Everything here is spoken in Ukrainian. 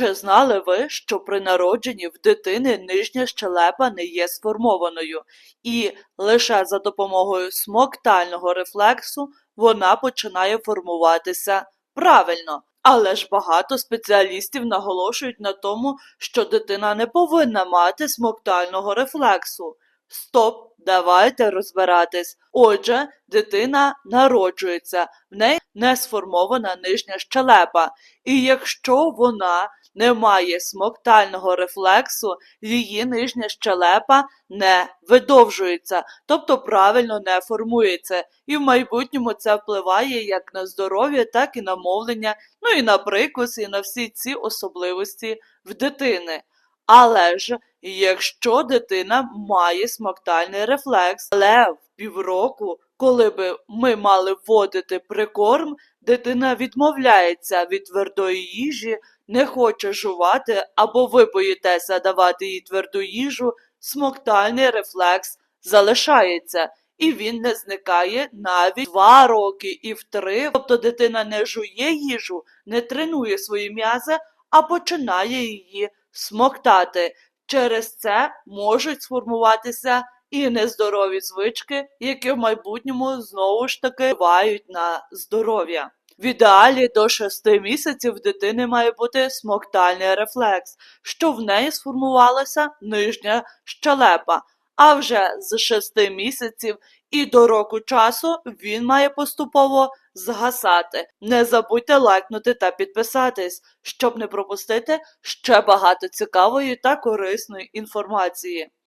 Чи знали ви, що при народженні в дитини нижня щелепа не є сформованою, і лише за допомогою смоктального рефлексу вона починає формуватися правильно? Але ж багато спеціалістів наголошують на тому, що дитина не повинна мати смоктального рефлексу. Стоп, давайте розбиратись. Отже, дитина народжується, в неї не сформована нижня щелепа, і якщо вона не має смоктального рефлексу, її нижня щелепа не видовжується, тобто правильно не формується. І в майбутньому це впливає як на здоров'я, так і на мовлення, ну і на прикус, і на всі ці особливості в дитини. Але ж якщо дитина має смоктальний рефлекс, але в півроку, коли би ми мали вводити прикорм, дитина відмовляється від твердої їжі, не хоче жувати або ви боїтеся давати їй тверду їжу, смоктальний рефлекс залишається. І він не зникає навіть два роки і в три. Тобто дитина не жує їжу, не тренує свої м'язи, а починає її смоктати. Через це можуть сформуватися і нездорові звички, які в майбутньому знову ж таки впливають на здоров'я. В ідеалі до 6 місяців дитини має бути смоктальний рефлекс, що в неї сформувалася нижня щелепа. А вже з 6 місяців і до року часу він має поступово згасати. Не забудьте лайкнути та підписатись, щоб не пропустити ще багато цікавої та корисної інформації.